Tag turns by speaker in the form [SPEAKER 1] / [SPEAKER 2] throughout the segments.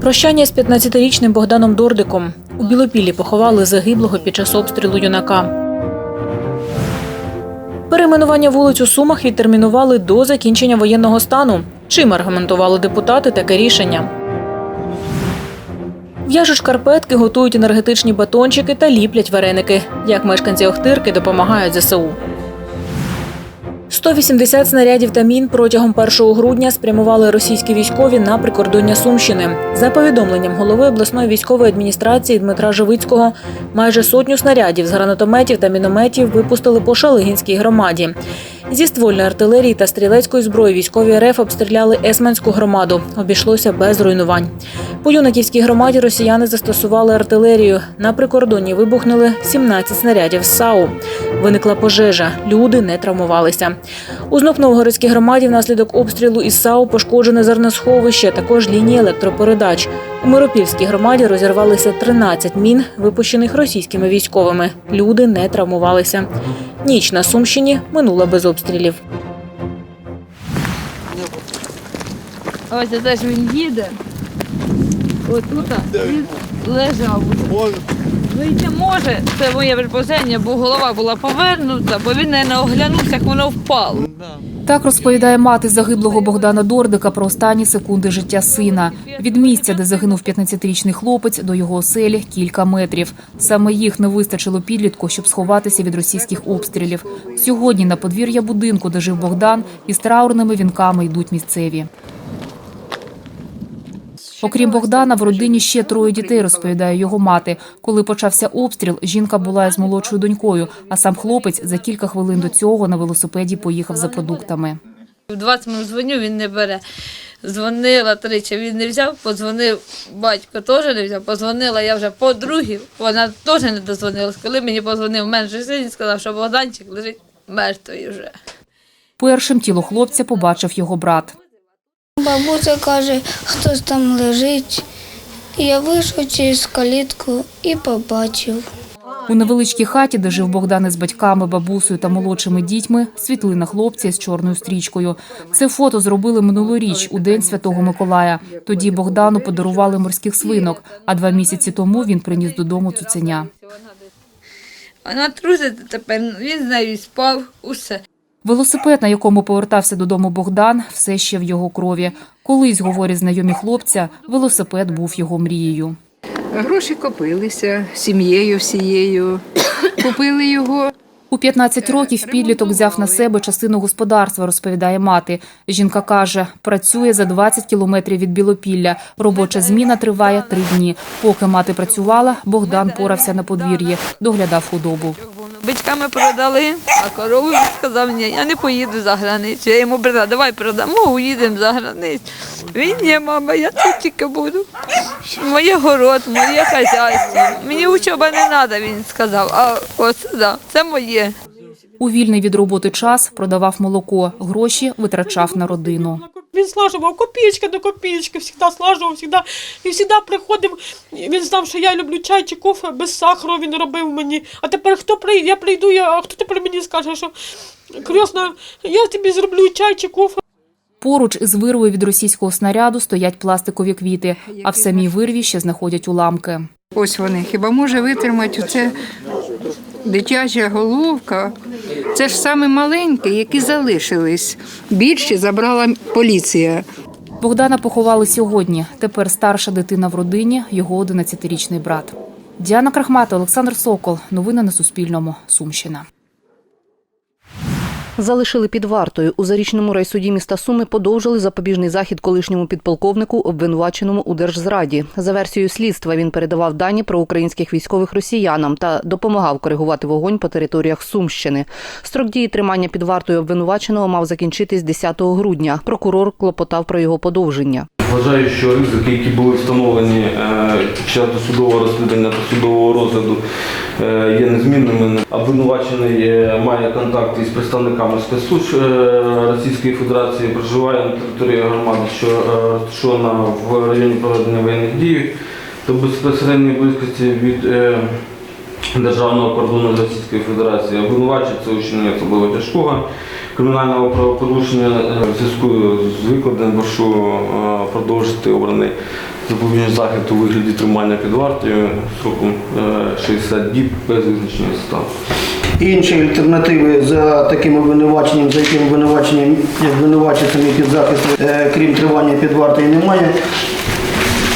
[SPEAKER 1] Прощання з 15-річним Богданом Дордиком. У Білопіллі поховали загиблого під час обстрілу юнака. Перейменування вулиць у Сумах відтермінували до закінчення воєнного стану. Чим аргументували депутати таке рішення? В'яжуть шкарпетки, готують енергетичні батончики та ліплять вареники. Як мешканці Охтирки допомагають ЗСУ. 180 снарядів та мін протягом 1 грудня спрямували російські військові на прикордоння Сумщини. За повідомленням голови обласної військової адміністрації Дмитра Живицького, майже сотню снарядів з гранатометів та мінометів випустили по Шалигінській громаді. Зі ствольної артилерії та стрілецької зброї військові РФ обстріляли Есменську громаду. Обійшлося без руйнувань. По юнаківській громаді росіяни застосували артилерію. На прикордонні вибухнули 17 снарядів САУ. Виникла пожежа. Люди не травмувалися. У Знок-Новгородській громаді внаслідок обстрілу із САУ пошкоджене зерносховище, також лінії електропередач. У Миропільській громаді розірвалися 13 мін, випущених російськими військовими. Люди не травмувалися. Ніч на Сумщині минула без обстрілів.
[SPEAKER 2] Ось це ж він їде. Отут лежав. Вийти може, це моє припозення, бо голова була повернута, бо він не оглянувся, як воно впало.
[SPEAKER 3] Так розповідає мати загиблого Богдана Дордика про останні секунди життя сина. Від місця, де загинув 15-річний хлопець, до його оселі кілька метрів. Саме їх не вистачило підлітку, щоб сховатися від російських обстрілів. Сьогодні на подвір'я будинку, де жив Богдан, із траурними вінками йдуть місцеві. Окрім Богдана, в родині ще троє дітей, розповідає його мати. Коли почався обстріл, жінка була із молодшою донькою, а сам хлопець за кілька хвилин до цього на велосипеді поїхав за продуктами.
[SPEAKER 2] В 20 минут дзвоню, він не бере. Дзвонила тричі, він не взяв, подзвонив, батько теж не взяв, подзвонила я вже по другій, вона теж не дозвонилась. Коли мені подзвонив менший син, він сказав, що Богданчик лежить мертвий вже.
[SPEAKER 3] Першим тіло хлопця побачив його брат.
[SPEAKER 4] Бабуся каже, хтось там лежить. Я вийшов через калітку і побачив.
[SPEAKER 3] У невеличкій хаті, де жив Богдан із батьками, бабусею та молодшими дітьми, світлина хлопця з чорною стрічкою. Це фото зробили минулоріч у день Святого Миколая. Тоді Богдану подарували морських свинок, а два місяці тому він приніс додому цуценя.
[SPEAKER 2] Вона трусить тепер, він з нею спав, усе.
[SPEAKER 3] Велосипед, на якому повертався додому Богдан, все ще в його крові. Колись, говорять знайомі хлопця, велосипед був його мрією.
[SPEAKER 5] Гроші копилися сім'єю всією. Купили його.
[SPEAKER 3] У 15 років підліток взяв на себе частину господарства, розповідає мати. Жінка каже, працює за 20 кілометрів від Білопілля. Робоча зміна триває три дні. Поки мати працювала, Богдан порався на подвір'ї, доглядав худобу.
[SPEAKER 2] Батьками продали, а корову сказав, ні, я не поїду за границю. Я йому брата, давай продамо, уїдемо за границю. Він ні, мама, я тут тільки буду. Моє город, моє хазяйство. Мені учоба не треба, він сказав. А ось да, це моє.
[SPEAKER 3] У вільний від роботи час продавав молоко, гроші витрачав на родину.
[SPEAKER 6] Він слажував копійки до копійки, завжди слажував, завжди. І завжди приходив, він знав, що я люблю чай чи кофе, без сахару він робив мені. А тепер хто прийде, я прийду, я, а хто тепер мені скаже, що крьосна, я тобі зроблю чай чи кофе.
[SPEAKER 3] Поруч із вирвою від російського снаряду стоять пластикові квіти, а в самій вирві ще знаходять уламки.
[SPEAKER 5] Ось вони. Хіба може витримати оце дитяча головка? Це ж саме маленькі, які залишились. Більші забрала поліція.
[SPEAKER 3] Богдана поховали сьогодні. Тепер старша дитина в родині, його 11-річний брат. Діана Крахмата, Олександр Сокол. Новини на Суспільному. Сумщина.
[SPEAKER 7] Залишили під вартою. У зарічному райсуді міста Суми подовжили запобіжний захід колишньому підполковнику, обвинуваченому у держзраді. За версією слідства він передавав дані про українських військових росіянам та допомагав коригувати вогонь по територіях Сумщини. Строк дії тримання під вартою обвинуваченого мав закінчитись 10 грудня. Прокурор клопотав про його подовження.
[SPEAKER 8] Вважаю, що ризики, які були встановлені е, під час досудового розслідування та судового розгляду, е, є незмінними. Обвинувачений е, має контакти із представниками спецслужб Російської Федерації, проживає на території громади, що розташована в районі проведення воєнних дій, то безпосередньої близькості від державного кордону Російської Федерації. Обвинувачується у вчиненні особливо тяжкого кримінального правопорушення е, в зв'язку з викладенням прошу е, продовжити обраний запобіжний захід у вигляді тримання під вартою сроком е, 60 діб без визначення стану.
[SPEAKER 9] Інші альтернативи за таким обвинуваченням, за яким обвинуваченням і під захистом, е, крім тривання під вартою, немає.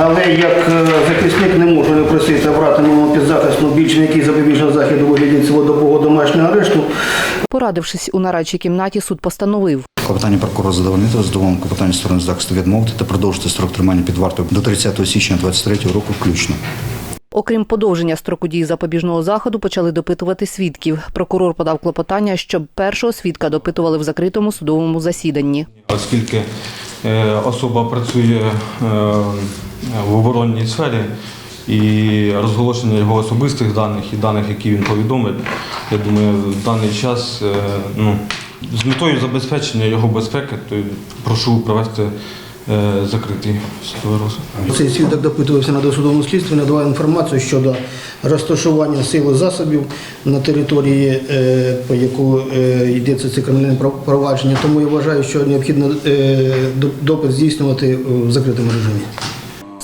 [SPEAKER 9] Але як е, захисник не можу не просити обрати мого підзахисну більш м'який запобіжний захід у вигляді цілодобового домашнього арешту,
[SPEAKER 7] Порадившись у нарадчій кімнаті, суд постановив
[SPEAKER 10] Клопотання прокурора задовольнити задоволеним клопотання сторони захисту відмовити та продовжити строк тримання під вартою до 30 січня 2023 року включно.
[SPEAKER 7] Окрім подовження строку дії запобіжного заходу, почали допитувати свідків. Прокурор подав клопотання, щоб першого свідка допитували в закритому судовому засіданні.
[SPEAKER 8] Оскільки е, особа працює е, в оборонній сфері і розголошення його особистих даних і даних, які він повідомить, я думаю, в даний час е, ну, з метою забезпечення його безпеки, то прошу провести е, закритий судовий розгляд.
[SPEAKER 9] цей свідок допитувався на досудовому слідстві, надавав інформацію щодо розташування сил і засобів на території, е, по яку йдеться це кримінальне провадження. Тому я вважаю, що необхідно допит здійснювати в закритому режимі.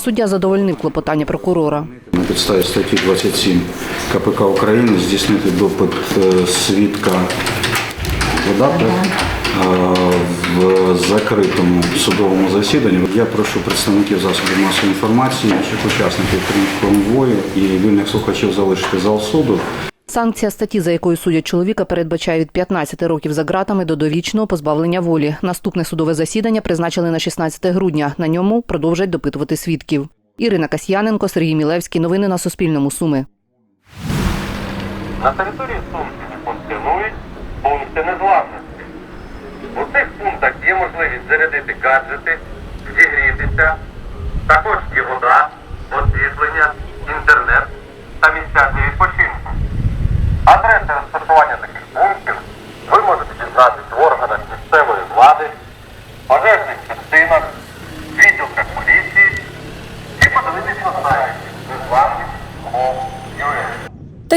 [SPEAKER 7] Суддя задовольнив клопотання прокурора.
[SPEAKER 10] На підставі статті 27 КПК України здійснити допит е, свідка видатка в закритому судовому засіданні. Я прошу представників засобів масової інформації, інших учасників конвою і вільних слухачів залишити зал суду.
[SPEAKER 7] Санкція статті, за якою судять чоловіка, передбачає від 15 років за ґратами до довічного позбавлення волі. Наступне судове засідання призначили на 16 грудня. На ньому продовжать допитувати свідків. Ірина Касьяненко, Сергій Мілевський. Новини на Суспільному. Суми.
[SPEAKER 11] На території Сумщини функціонують пункти незламності. У цих пунктах є можливість зарядити гаджети, зігрітися, також є вода, освітлення, інтернет та місця для відпочинку. Адреси розташування таких пунктів ви можете дізнатися в органах місцевої влади, пожежних частинах, відділках поліції і подивитися на сайті незламність.com.ua.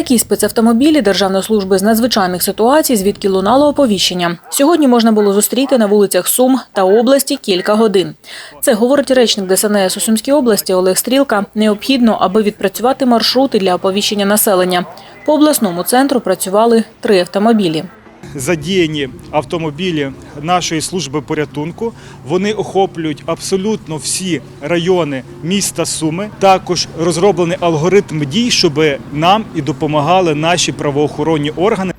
[SPEAKER 1] Такі спецавтомобілі Державної служби з надзвичайних ситуацій, звідки лунало оповіщення. Сьогодні можна було зустріти на вулицях Сум та області кілька годин. Це говорить речник ДСНС у Сумській області Олег Стрілка. Необхідно, аби відпрацювати маршрути для оповіщення населення. По обласному центру працювали три автомобілі.
[SPEAKER 12] Задіяні автомобілі нашої служби порятунку. Вони охоплюють абсолютно всі райони міста Суми. Також розроблений алгоритм дій, щоб нам і допомагали наші правоохоронні органи.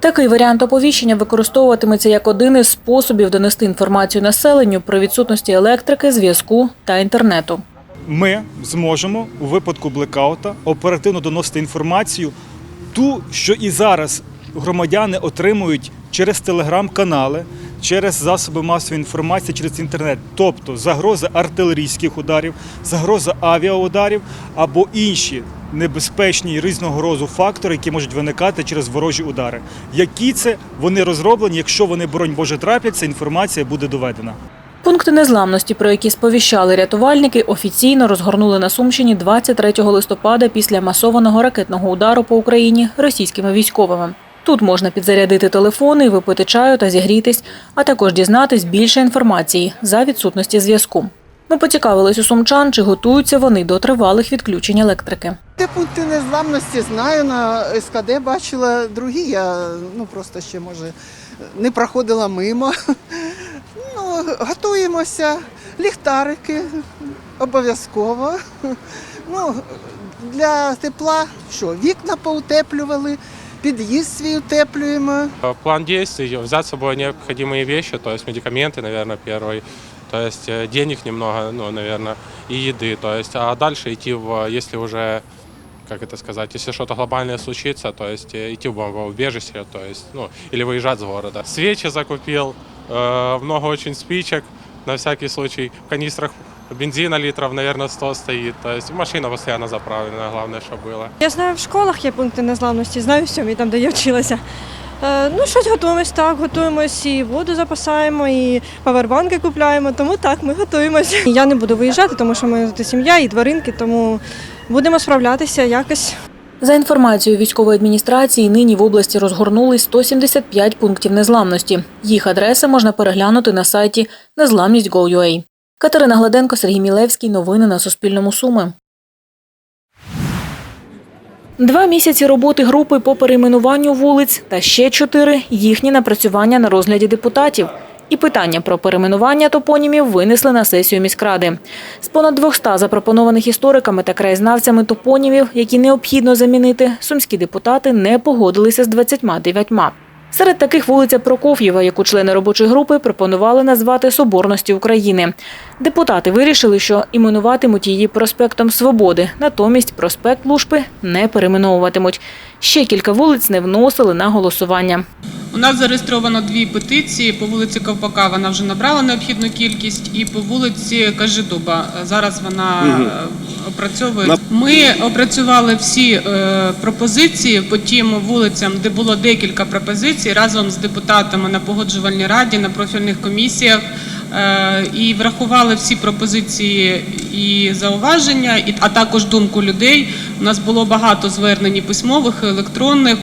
[SPEAKER 1] Такий варіант оповіщення використовуватиметься як один із способів донести інформацію населенню про відсутності електрики, зв'язку та інтернету.
[SPEAKER 12] Ми зможемо у випадку блекаута оперативно доносити інформацію, ту, що і зараз громадяни отримують через телеграм-канали, через засоби масової інформації, через інтернет, тобто загроза артилерійських ударів, загроза авіаударів або інші небезпечні різного роду фактори, які можуть виникати через ворожі удари. Які це вони розроблені, якщо вони, боронь Боже, трапляться, інформація буде доведена.
[SPEAKER 1] Пункти незламності, про які сповіщали рятувальники, офіційно розгорнули на Сумщині 23 листопада після масованого ракетного удару по Україні російськими військовими. Тут можна підзарядити телефони, випити чаю та зігрітись, а також дізнатись більше інформації за відсутності зв'язку. Ми поцікавились у сумчан, чи готуються вони до тривалих відключень електрики.
[SPEAKER 13] Те пункти незламності знаю, на СКД бачила другі, я ну просто ще може не проходила мимо. Ну, готуємося, ліхтарики обов'язково. Ну, для тепла що, вікна поутеплювали, під'їзд свій утеплюємо.
[SPEAKER 11] План действий, взять с собой необходимые вещи, то есть медикаменты, наверное, первый, то есть э, денег немного, ну, наверное, и еды, то есть, а дальше идти в, если уже, как это сказать, если что-то глобальное случится, то есть э, идти в бомбоубежище, то есть, ну, или выезжать с города. Свечи закупил, э, много очень спичек, на всякий случай, в канистрах бензина литров, наверное, 100 стоит, то есть машина постоянно заправлена, главное, чтобы было.
[SPEAKER 6] Я знаю, в школах є пункти незламності, знаю в сьомій, там, де я вчилася. Е, ну, щось готуємось, так, готуємось і воду запасаємо, і павербанки купляємо, тому так, ми готуємось. Я не буду виїжджати, тому що ми тут сім'я і тваринки, тому будемо справлятися якось.
[SPEAKER 1] За інформацією військової адміністрації, нині в області розгорнули 175 пунктів незламності. Їх адреси можна переглянути на сайті незламність.gov.ua. Катерина Гладенко, Сергій Мілевський. Новини на Суспільному Суми. Два місяці роботи групи по перейменуванню вулиць та ще чотири їхні напрацювання на розгляді депутатів. І питання про перейменування топонімів винесли на сесію міськради. З понад 200 запропонованих істориками та краєзнавцями топонімів, які необхідно замінити, сумські депутати не погодилися з 29. Серед таких вулиця Прокоф'єва, яку члени робочої групи пропонували назвати Соборності України. Депутати вирішили, що іменуватимуть її проспектом Свободи, натомість проспект Лушпи не перейменовуватимуть. Ще кілька вулиць не вносили на голосування.
[SPEAKER 14] У нас зареєстровано дві петиції по вулиці Ковпака. Вона вже набрала необхідну кількість, і по вулиці Кажидуба. Зараз вона опрацьовує. Ми опрацювали всі е, пропозиції по тим вулицям, де було декілька пропозицій разом з депутатами на погоджувальній раді, на профільних комісіях. е, І врахували всі пропозиції і зауваження, і а також думку людей. У нас було багато звернень і письмових, і електронних.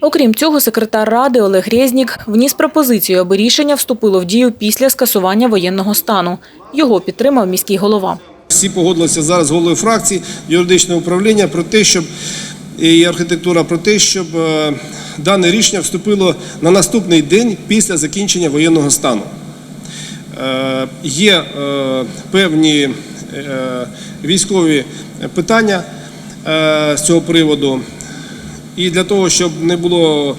[SPEAKER 1] Окрім цього, секретар ради Олег Резнік вніс пропозицію, аби рішення вступило в дію після скасування воєнного стану. Його підтримав міський голова.
[SPEAKER 15] Всі погодилися зараз з головою фракції юридичного управління про те, щоб і архітектура про те, щоб е, дане рішення вступило на наступний день після закінчення воєнного стану. Е, Є е, певні військові питання з цього приводу, і для того, щоб не було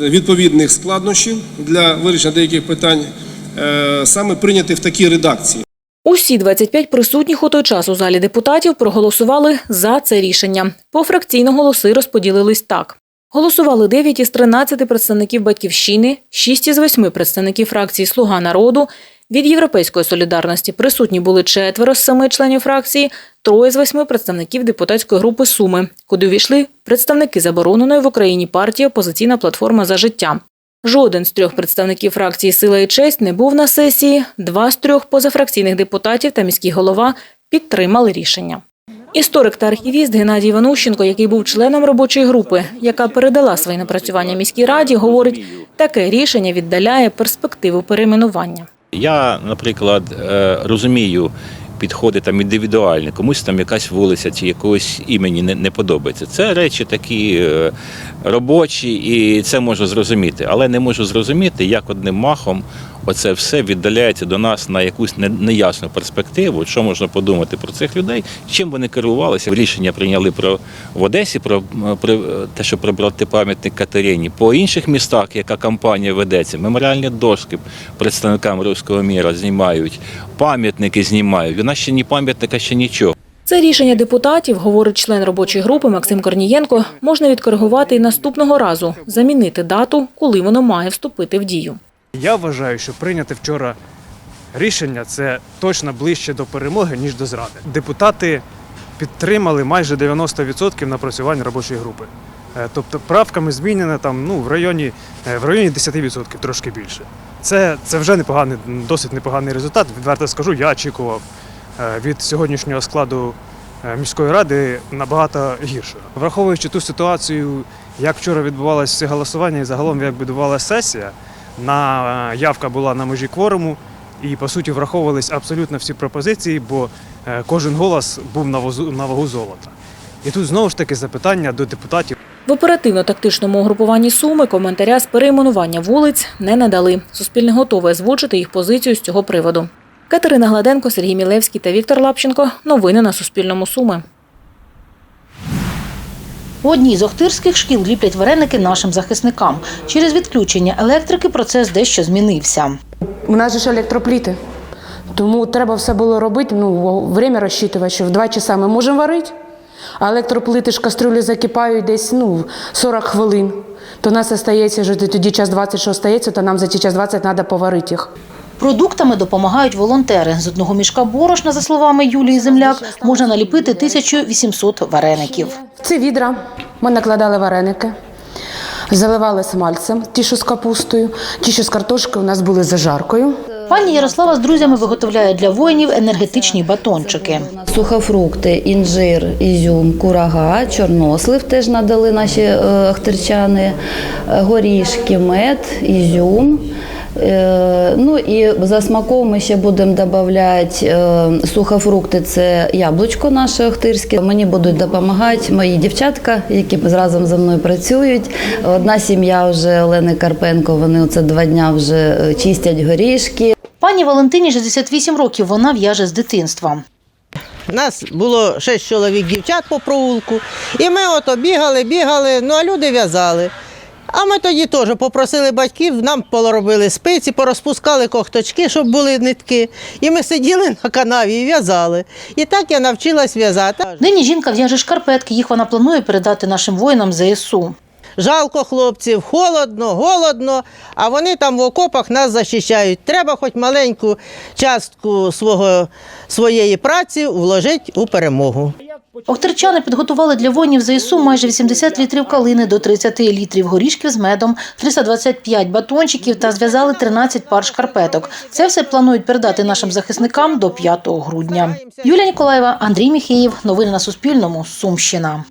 [SPEAKER 15] відповідних складнощів для вирішення деяких питань, саме прийняти в такій редакції.
[SPEAKER 1] Усі 25 присутніх у той час у залі депутатів проголосували за це рішення. Пофракційно голоси розподілились так. Голосували 9 із 13 представників «Батьківщини», 6 із 8 представників фракції «Слуга народу», від «Європейської солідарності» присутні були четверо з семи членів фракції, троє з восьми представників депутатської групи «Суми», куди увійшли представники забороненої в Україні партії «Опозиційна платформа за життя». Жоден з трьох представників фракції Сила і честь не був на сесії. Два з трьох позафракційних депутатів та міський голова підтримали рішення. Історик та архівіст Геннадій Іванущенко, який був членом робочої групи, яка передала свої напрацювання міській раді, говорить, таке рішення віддаляє перспективу перейменування.
[SPEAKER 16] Я, наприклад, е, розумію підходи там індивідуальні, комусь там якась вулиця чи якогось імені не, не подобається. Це речі такі е, робочі, і це можу зрозуміти. Але не можу зрозуміти, як одним махом оце все віддаляється до нас на якусь неясну перспективу. Що можна подумати про цих людей? Чим вони керувалися? Рішення прийняли про в Одесі про, про те, що прибрати пам'ятник Катерині. По інших містах, яка кампанія ведеться, меморіальні дошки представникам руського міра знімають, пам'ятники знімають. Нас ще ні пам'ятника, ще нічого.
[SPEAKER 1] Це рішення депутатів, говорить член робочої групи Максим Корнієнко, можна відкоригувати і наступного разу, замінити дату, коли воно має вступити в дію.
[SPEAKER 17] Я вважаю, що прийняти вчора рішення це точно ближче до перемоги, ніж до зради. Депутати підтримали майже 90% напрацювань робочої групи. Е, Тобто правками змінено там ну в районі е, в районі 10%, трошки більше. Це, це вже непоганий, досить непоганий результат. Відверто скажу, я очікував е, від сьогоднішнього складу міської ради набагато гірше. Враховуючи ту ситуацію, як вчора відбувалося це голосування і загалом як відбувалася сесія, на явка була на межі кворуму, і по суті враховувались абсолютно всі пропозиції, бо кожен голос був на вагу золота. І тут знову ж таки запитання до депутатів.
[SPEAKER 1] В оперативно-тактичному угрупуванні Суми коментаря з перейменування вулиць не надали. Суспільне готове озвучити їх позицію з цього приводу. Катерина Гладенко, Сергій Мілевський та Віктор Лапченко. Новини на Суспільному Суми.
[SPEAKER 18] У одній з охтирських шкіл ліплять вареники нашим захисникам. Через відключення електрики процес дещо змінився.
[SPEAKER 19] У нас же ж електропліти. Тому треба все було робити, ну, время розчитувати, що в 2 часа ми можемо варити, а електроплити ж кастрюлі закипають десь ну, 40 хвилин. То нас остається, що тоді час 20, що остається, то нам за ті час 20 треба поварити їх.
[SPEAKER 18] Продуктами допомагають волонтери. З одного мішка борошна, за словами Юлії Земляк, можна наліпити 1800 вареників.
[SPEAKER 19] Ці відра ми накладали вареники, заливали смальцем, ті, що з капустою, ті, що з картошкою, у нас були зажаркою.
[SPEAKER 18] Пані Ярослава з друзями виготовляє для воїнів енергетичні батончики.
[SPEAKER 20] Сухофрукти, інжир, ізюм, курага, чорнослив теж надали наші е, ахтирчани, е, горішки, мед, ізюм. Е, Ну і за смаком ми ще будемо додавати сухофрукти, це яблучко наше охтирське. Мені будуть допомагати мої дівчатка, які разом зі мною працюють. Одна сім'я вже Олени Карпенко, вони оце два дня вже чистять горішки.
[SPEAKER 18] Пані Валентині 68 років. Вона в'яже з дитинства.
[SPEAKER 21] У Нас було шість чоловік дівчат по провулку, і ми ото бігали, бігали, ну а люди в'язали. А ми тоді теж попросили батьків, нам поробили спиці, порозпускали когточки, щоб були нитки. І ми сиділи на канаві і в'язали. І так я навчилась в'язати.
[SPEAKER 18] Нині жінка в'яже шкарпетки. Їх вона планує передати нашим воїнам ЗСУ.
[SPEAKER 21] Жалко хлопців, холодно, голодно, а вони там в окопах нас захищають. Треба хоч маленьку частку свого, своєї праці вложити у перемогу.
[SPEAKER 18] Охтирчани підготували для воїнів ЗСУ майже 80 літрів калини до 30 літрів горішків з медом, 325 батончиків та зв'язали 13 пар шкарпеток. Це все планують передати нашим захисникам до 5 грудня. Юлія Ніколаєва, Андрій Міхеєв. Новини на Суспільному. Сумщина.